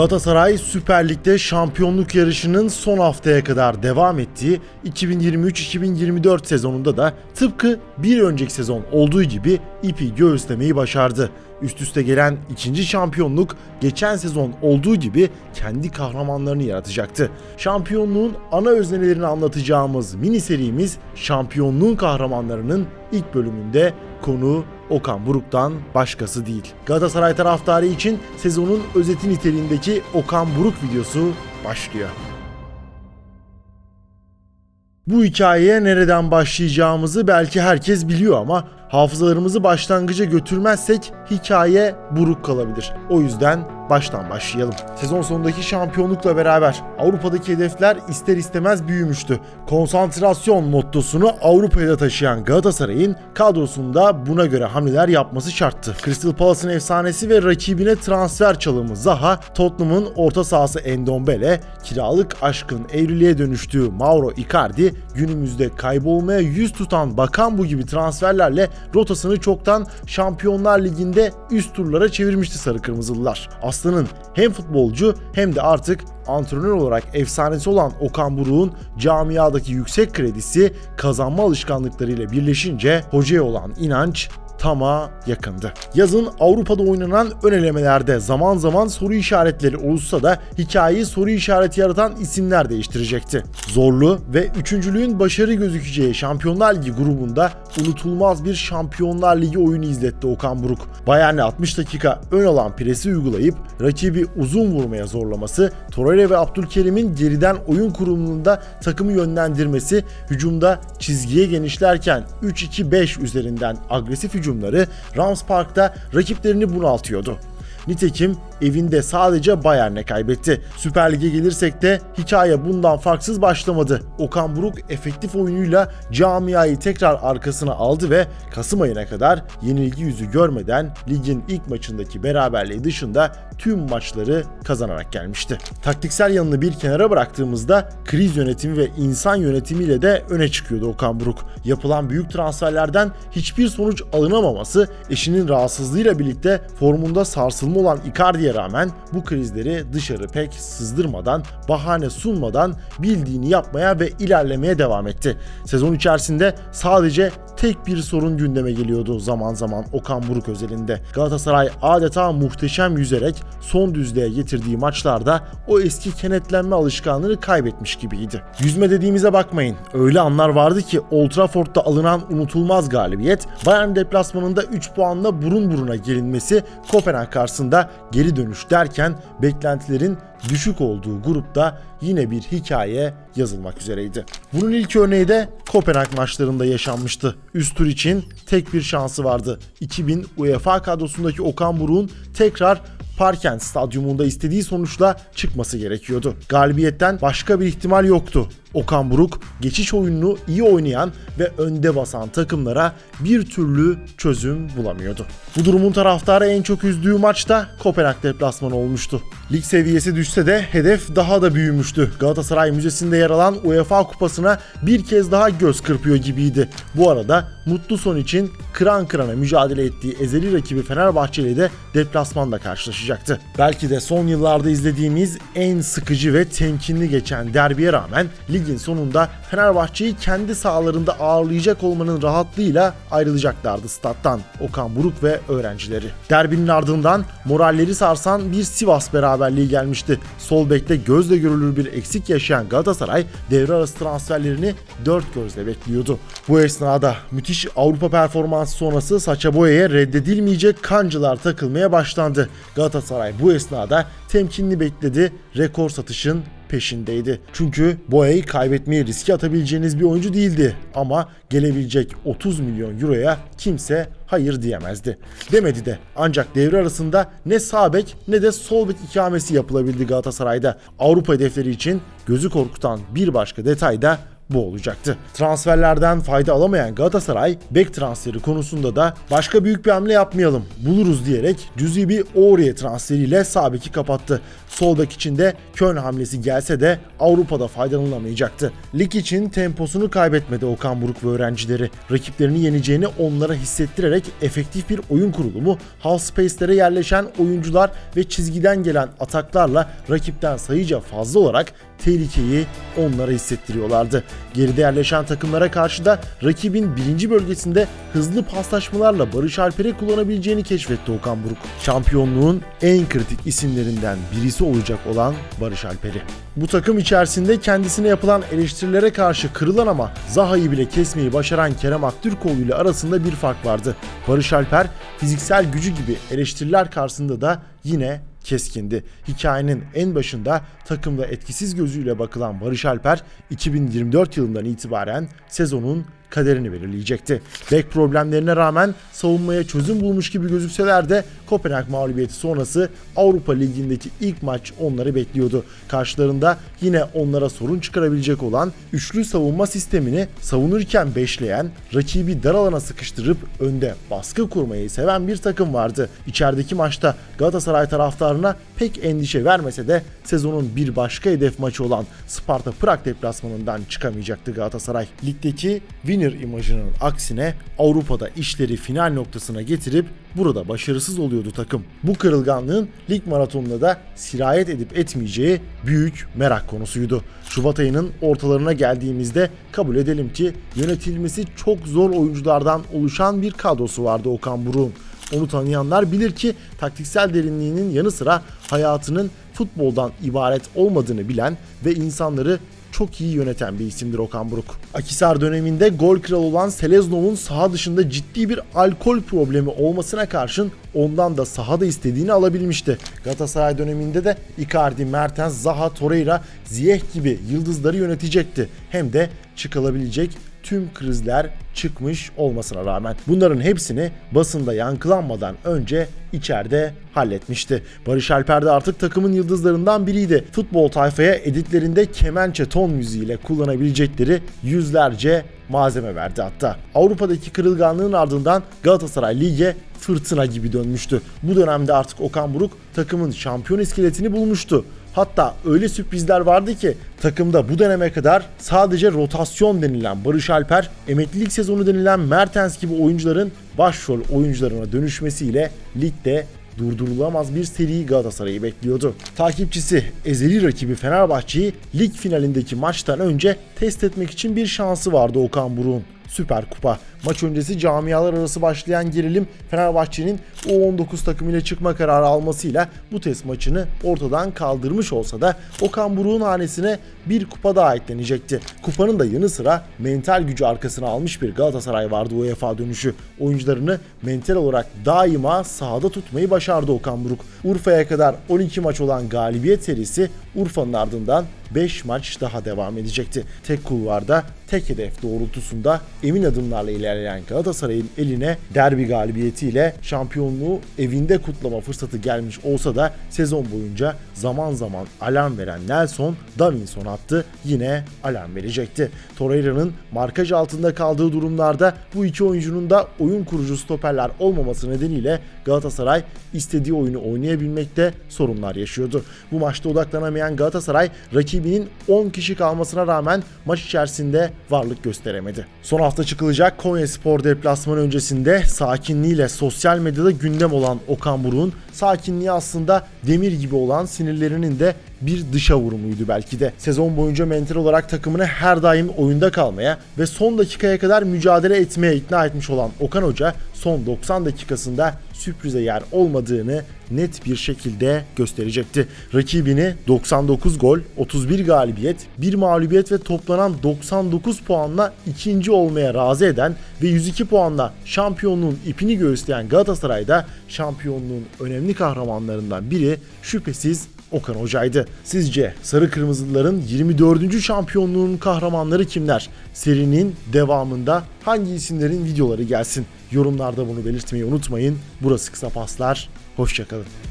Galatasaray Süper Lig'de şampiyonluk yarışının son haftaya kadar devam ettiği 2023-2024 sezonunda da tıpkı bir önceki sezon olduğu gibi ipi göğüslemeyi başardı. Üst üste gelen ikinci şampiyonluk geçen sezon olduğu gibi kendi kahramanlarını yaratacaktı. Şampiyonluğun ana öznelerini anlatacağımız mini serimiz şampiyonluğun kahramanlarının ilk bölümünde konu Okan Buruk'tan başkası değil. Galatasaray taraftarı için sezonun özeti niteliğindeki Okan Buruk videosu başlıyor. Bu hikayeye nereden başlayacağımızı belki herkes biliyor ama hafızalarımızı başlangıca götürmezsek hikaye buruk kalabilir. O yüzden baştan başlayalım. Sezon sonundaki şampiyonlukla beraber Avrupa'daki hedefler ister istemez büyümüştü. Konsantrasyon mottosunu Avrupa'ya taşıyan Galatasaray'ın kadrosunda buna göre hamleler yapması şarttı. Crystal Palace'ın efsanesi ve rakibine transfer çalımı Zaha, Tottenham'ın orta sahası Endombele, kiralık aşkın evliliğe dönüştüğü Mauro Icardi, günümüzde kaybolmaya yüz tutan Bakambu gibi transferlerle rotasını çoktan Şampiyonlar Ligi'nde üst turlara çevirmişti sarı kırmızılılar. Aslı'nın hem futbolcu hem de artık antrenör olarak efsanesi olan Okan Buruk'un camiadaki yüksek kredisi kazanma alışkanlıklarıyla birleşince hocaya olan inanç tama yakındı. Yazın Avrupa'da oynanan ön elemelerde zaman zaman soru işaretleri oluşsa da hikayeyi soru işareti yaratan isimler değiştirecekti. Zorlu ve üçüncülüğün başarı gözükeceği Şampiyonlar Ligi grubunda unutulmaz bir Şampiyonlar Ligi oyunu izletti Okan Buruk. Bayern'e 60 dakika ön alan presi uygulayıp rakibi uzun vurmaya zorlaması, Torreira ve Abdülkerim'in geriden oyun kurulumunda takımı yönlendirmesi, hücumda çizgiye genişlerken 3-2-5 üzerinden agresif hücumları Rams Park'ta rakiplerini bunaltıyordu. Nitekim evinde sadece Bayern'e kaybetti. Süper Lig'e gelirsek de hikaye bundan farksız başlamadı. Okan Buruk efektif oyunuyla camiayı tekrar arkasına aldı ve Kasım ayına kadar yenilgi yüzü görmeden ligin ilk maçındaki beraberliği dışında tüm maçları kazanarak gelmişti. Taktiksel yanını bir kenara bıraktığımızda kriz yönetimi ve insan yönetimiyle de öne çıkıyordu Okan Buruk. Yapılan büyük transferlerden hiçbir sonuç alınamaması eşinin rahatsızlığıyla birlikte formunda sarsılma olan Icardi'ye rağmen bu krizleri dışarı pek sızdırmadan, bahane sunmadan bildiğini yapmaya ve ilerlemeye devam etti. Sezon içerisinde sadece tek bir sorun gündeme geliyordu zaman zaman Okan Buruk özelinde. Galatasaray adeta muhteşem yüzerek son düzlüğe getirdiği maçlarda o eski kenetlenme alışkanlığını kaybetmiş gibiydi. Yüzme dediğimize bakmayın. Öyle anlar vardı ki Old Trafford'da alınan unutulmaz galibiyet, Bayern deplasmanında 3 puanla burun buruna gelinmesi, Kopenhag karşısında geri dönüş derken beklentilerin düşük olduğu grupta yine bir hikaye yazılmak üzereydi. Bunun ilk örneği de Kopenhag maçlarında yaşanmıştı. Üst tur için tek bir şansı vardı. 2000 UEFA kadrosundaki Okan Buruk'un tekrar Parken stadyumunda istediği sonuçla çıkması gerekiyordu. Galibiyetten başka bir ihtimal yoktu. Okan Buruk geçiş oyununu iyi oynayan ve önde basan takımlara bir türlü çözüm bulamıyordu. Bu durumun taraftarı en çok üzdüğü maçta Kopenhag deplasmanı olmuştu. Lig seviyesi düşse de hedef daha da büyümüştü. Galatasaray Müzesi'nde yer alan UEFA Kupası'na bir kez daha göz kırpıyor gibiydi. Bu arada mutlu son için kıran kırana mücadele ettiği ezeli rakibi Fenerbahçe ile de deplasmanda karşılaşacaktı. Belki de son yıllarda izlediğimiz en sıkıcı ve temkinli geçen derbiye rağmen ligin sonunda Fenerbahçe'yi kendi sahalarında ağırlayacak olmanın rahatlığıyla ayrılacaklardı stat'tan Okan Buruk ve öğrencileri. Derbinin ardından moralleri sarsan bir Sivas beraberliği gelmişti. Sol bekte gözle görülür bir eksik yaşayan Galatasaray devre arası transferlerini dört gözle bekliyordu. Bu esnada müthiş Avrupa performansı sonrası Saça Boya'ya reddedilmeyecek kancılar takılmaya başlandı. Galatasaray bu esnada temkinli bekledi, rekor satışın peşindeydi. Çünkü Boya'yı kaybetmeyi riske atabileceğiniz bir oyuncu değildi. Ama gelebilecek 30 milyon euroya kimse hayır diyemezdi. Demedi de ancak devre arasında ne sağ bek ne de sol bek ikamesi yapılabildi Galatasaray'da. Avrupa hedefleri için gözü korkutan bir başka detay da bu olacaktı. Transferlerden fayda alamayan Galatasaray bek transferi konusunda da başka büyük bir hamle yapmayalım buluruz diyerek cüzi bir Aurier transferiyle sağ kapattı. Sol için de Köln hamlesi gelse de Avrupa'da faydalanılamayacaktı. Lig için temposunu kaybetmedi Okan Buruk ve öğrencileri. Rakiplerini yeneceğini onlara hissettirerek efektif bir oyun kurulumu, half space'lere yerleşen oyuncular ve çizgiden gelen ataklarla rakipten sayıca fazla olarak tehlikeyi onlara hissettiriyorlardı. Geride yerleşen takımlara karşı da rakibin birinci bölgesinde hızlı paslaşmalarla Barış Alper'i kullanabileceğini keşfetti Okan Buruk. Şampiyonluğun en kritik isimlerinden birisi olacak olan Barış Alper'i. Bu takım içerisinde kendisine yapılan eleştirilere karşı kırılan ama Zaha'yı bile kesmeyi başaran Kerem Aktürkoğlu ile arasında bir fark vardı. Barış Alper fiziksel gücü gibi eleştiriler karşısında da yine keskindi. Hikayenin en başında takımda etkisiz gözüyle bakılan Barış Alper 2024 yılından itibaren sezonun kaderini belirleyecekti. Bek problemlerine rağmen savunmaya çözüm bulmuş gibi gözükseler de Kopenhag mağlubiyeti sonrası Avrupa Ligi'ndeki ilk maç onları bekliyordu. Karşılarında yine onlara sorun çıkarabilecek olan üçlü savunma sistemini savunurken beşleyen, rakibi dar alana sıkıştırıp önde baskı kurmayı seven bir takım vardı. İçerideki maçta Galatasaray taraftarına pek endişe vermese de sezonun bir başka hedef maçı olan Sparta Prag deplasmanından çıkamayacaktı Galatasaray. Ligdeki winner imajının aksine Avrupa'da işleri final noktasına getirip burada başarısız oluyordu takım. Bu kırılganlığın lig maratonunda da sirayet edip etmeyeceği büyük merak konusuydu. Şubat ayının ortalarına geldiğimizde kabul edelim ki yönetilmesi çok zor oyunculardan oluşan bir kadrosu vardı Okan Buruk'un. Onu tanıyanlar bilir ki taktiksel derinliğinin yanı sıra hayatının futboldan ibaret olmadığını bilen ve insanları çok iyi yöneten bir isimdir Okan Buruk. Akisar döneminde gol kralı olan Seleznov'un saha dışında ciddi bir alkol problemi olmasına karşın ondan da sahada istediğini alabilmişti. Galatasaray döneminde de Icardi, Mertens, Zaha, Torreira, Ziyech gibi yıldızları yönetecekti. Hem de çıkılabilecek tüm krizler çıkmış olmasına rağmen bunların hepsini basında yankılanmadan önce içeride halletmişti. Barış Alper de artık takımın yıldızlarından biriydi. Futbol tayfaya editlerinde kemençe ton müziğiyle kullanabilecekleri yüzlerce malzeme verdi hatta. Avrupa'daki kırılganlığın ardından Galatasaray lige fırtına gibi dönmüştü. Bu dönemde artık Okan Buruk takımın şampiyon iskeletini bulmuştu. Hatta öyle sürprizler vardı ki takımda bu döneme kadar sadece rotasyon denilen Barış Alper, emeklilik sezonu denilen Mertens gibi oyuncuların başrol oyuncularına dönüşmesiyle ligde durdurulamaz bir seri Galatasaray'ı bekliyordu. Takipçisi ezeli rakibi Fenerbahçe'yi lig finalindeki maçtan önce test etmek için bir şansı vardı Okan Buruk'un. Süper Kupa. Maç öncesi camialar arası başlayan gerilim Fenerbahçe'nin U19 takımıyla çıkma kararı almasıyla bu test maçını ortadan kaldırmış olsa da Okan Buruk'un hanesine bir kupa daha eklenecekti. Kupanın da yanı sıra mental gücü arkasına almış bir Galatasaray vardı UEFA dönüşü. Oyuncularını mental olarak daima sahada tutmayı başardı Okan Buruk. Urfa'ya kadar 12 maç olan galibiyet serisi Urfa'nın ardından 5 maç daha devam edecekti. Tek kulvarda, tek hedef doğrultusunda emin adımlarla ilerleyen Galatasaray'ın eline derbi galibiyetiyle şampiyonluğu evinde kutlama fırsatı gelmiş olsa da sezon boyunca zaman zaman alarm veren Nelson, Davinson attı yine alarm verecekti. Torreira'nın markaj altında kaldığı durumlarda bu iki oyuncunun da oyun kurucu stoperler olmaması nedeniyle Galatasaray istediği oyunu oynayabilmekte sorunlar yaşıyordu. Bu maçta odaklanamayan Galatasaray rakibinin 10 kişi kalmasına rağmen maç içerisinde varlık gösteremedi. Son hafta çıkılacak Konya Spor deplasmanı öncesinde sakinliğiyle sosyal medyada gündem olan Okan Buruk'un sakinliği aslında demir gibi olan sinirlerinin de bir dışa vurumuydu belki de. Sezon boyunca mental olarak takımını her daim oyunda kalmaya ve son dakikaya kadar mücadele etmeye ikna etmiş olan Okan Hoca son 90 dakikasında sürprize yer olmadığını net bir şekilde gösterecekti. Rakibini 99 gol, 31 galibiyet, 1 mağlubiyet ve toplanan 99 puanla ikinci olmaya razı eden ve 102 puanla şampiyonluğun ipini göğüsleyen Galatasaray'da şampiyonluğun önemli kahramanlarından biri şüphesiz Okan Hoca'ydı. Sizce Sarı Kırmızılıların 24. şampiyonluğun kahramanları kimler? Serinin devamında hangi isimlerin videoları gelsin? Yorumlarda bunu belirtmeyi unutmayın. Burası Kısa Paslar. Hoşçakalın.